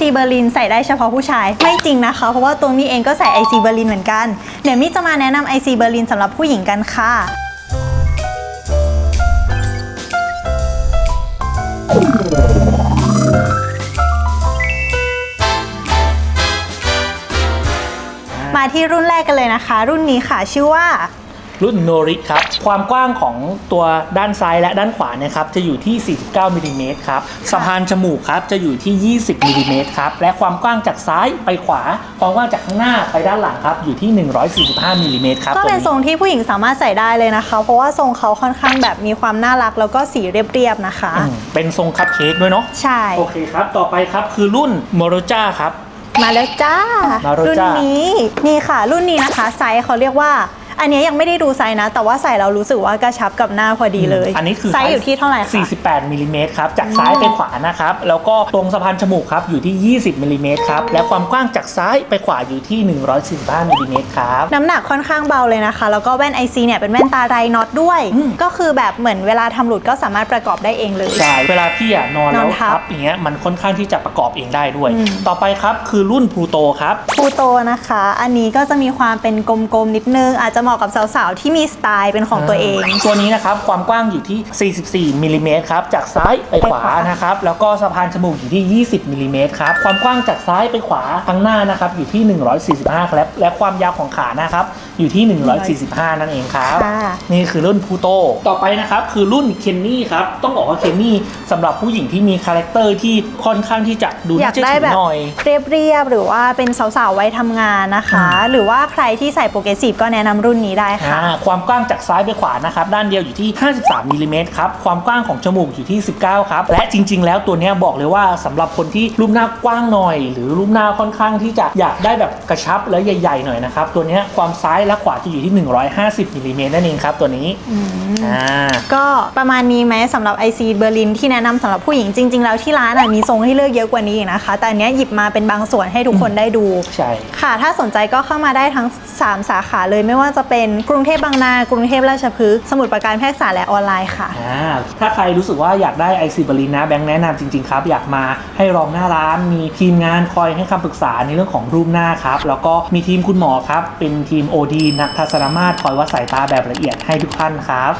IC เบอร์ลินใส่ได้เฉพาะผู้ชาย ไม่จริงนะคะ เพราะว่าตัวมี่เองก็ใส่ IC เบอร์ลินเหมือนกัน เดี๋ยวมี่จะมาแนะนำ IC เบอร์ลินสำหรับผู้หญิงกันค่ะมาที่รุ่นแรกกันเลยนะคะ รุ่นนี้ค่ะชื่อว่า รุ่นโนริครับ ความกว้างของตัวด้านซ้ายและด้านขวานะครับจะอยู่ที่ 49มิลลิเมตรครับสะพานจมูกครับจะอยู่ที่ 20มิลลิเมตรครับและความกว้างจากซ้ายไปขวาความกว้างจากข้างหน้าไปด้านหลังครับอยู่ที่ 145มิลลิเมตรครับก็เป็นทรงที่ผู้หญิงสามารถใส่ได้เลยนะคะ เพราะว่าทรงเขาค่อนข้างแบบมีความน่ารักแล้วก็สีเรียบๆนะคะอืมเป็นทรงคัพเค้กด้วยเนาะใช่โอเคครับต่อไปครับคือรุ่นโมโรจาครับมาแล้วจ้ามาแล้วรุ่นจ้านี้ นี่ค่ะ รุ่นนี้นะคะ ไซส์เขาเรียกว่า อันนี้ยังไม่ได้ดูไซส์นะ แต่ว่าใส่เรารู้สึกว่ากระชับกับหน้าพอดีเลยอันนี้คือไซส์อยู่ที่เท่าไหร่คะ 48มิลลิเมตรครับ จากซ้ายไปขวานะครับ แล้วก็ตรงสะพานจมูกครับ อยู่ที่ 20มิลลิเมตรครับ และความกว้างจากซ้ายไปขวาอยู่ที่ 145มิลลิเมตรครับ น้ำหนักค่อนข้างเบาเลยนะคะ แล้วก็แว่น IC เนี่ยเป็นแว่นตาไรน็อตด้วย อืม ก็คือแบบเหมือนเวลาทำหลุดก็สามารถประกอบได้เองเลย ใช่เวลาพี่อะนอนนแล้อวนทับ ทับอย่างเงี้ยมันค่อนข้างที่จะประกอบเองได้ด้วยอืมต่อไปครับคือรุ่นพลูโตครับพูโตนะคะ อันนี้ก็จะมีความเป็นกลมๆนิดนึง อาจจะเหมาะกับสาวๆ ที่มีสไตล์เป็นของตัวเอง ตัวนี้นะครับความกว้างอยู่ที่ 44มิลลิเมตรครับจากซ้ายไปขวานนะครับแล้วก็สะพานจมูกอยู่ที่ 20มิลลิเมตรครับความกว้างจากซ้ายไปขวาข้างหน้านะครับอยู่ที่ 145ครับและความยาวของขานะครับ อยู่ที่ 145 นั่นเองครับ ค่ะ นี่คือรุ่นพูโตต่อไปนะครับคือรุ่นเคนนี่ครับ ต้องบอกว่าเคนนี่สำหรับผู้หญิงที่มีคาแรคเตอร์ที่ค่อนข้างที่จะดูอยาน่ากเชื่อได้ถือแบบหน่อย เรียบๆ หรือว่าเป็นสาวๆ ไว้ทำงานนะคะ หรือว่าใครที่ใส่โปรเกรสซีฟก็แนะนำรุ่นนี้ได้ค่ะ อ่าความกว้างจากซ้ายไปขวานะครับ ด้านเดียวอยู่ที่ 53มิลลิเมตรครับ ความกว้างของจมูกอยู่ที่ 19 ครับ และจริง ๆ แล้วตัวเนี้ยบอกเลยว่าสำหรับคนที่รูปหน้ากว้างหน่อย หรือรูปหน้าค่อนข้างที่จะอยากได้แบบกระชับและใหญ่ ๆ หน่อยนะครับ ตัวเนี้ยความซ้ายและขวาจะอยู่ที่ 150มิลลิเมตรนั่นเองครับตัวนี้อ่าก็ประมาณนี้ไหมสำหรับ IC เบอร์ลินที่แนะนำสำหรับผู้หญิงจริง ๆ แล้วที่ร้านอะมีทรงให้เลือกเยอะกว่านี้อีกนะคะ แต่อันเนี้ยหยิบมาเป็นบางส่วนให้ทุกคนได้ดูใช่ค่ะ ถ้าสนใจก็เข้ามาได้ทั้ง 3 สาขาเลยไม่ว่าจะเป็นกรุงเทพบางนา กรุงเทพราชพฤกษ์สมุทรปราการแพร่กษาและออนไลน์ค่ะอ่าถ้าใครรู้สึกว่าอยากได้ไอซีบรินนะแบงค์แนะนำจริง ๆ ครับ อยากมาให้รองหน้าร้านมีทีมงานคอยให้คำปรึกษาในเรื่องของรูปหน้าครับแล้วก็มีทีมคุณหมอครับเป็นทีม OD นักทัศนมาตรคอยวัดสายตาแบบละเอียดให้ทุกท่านครับ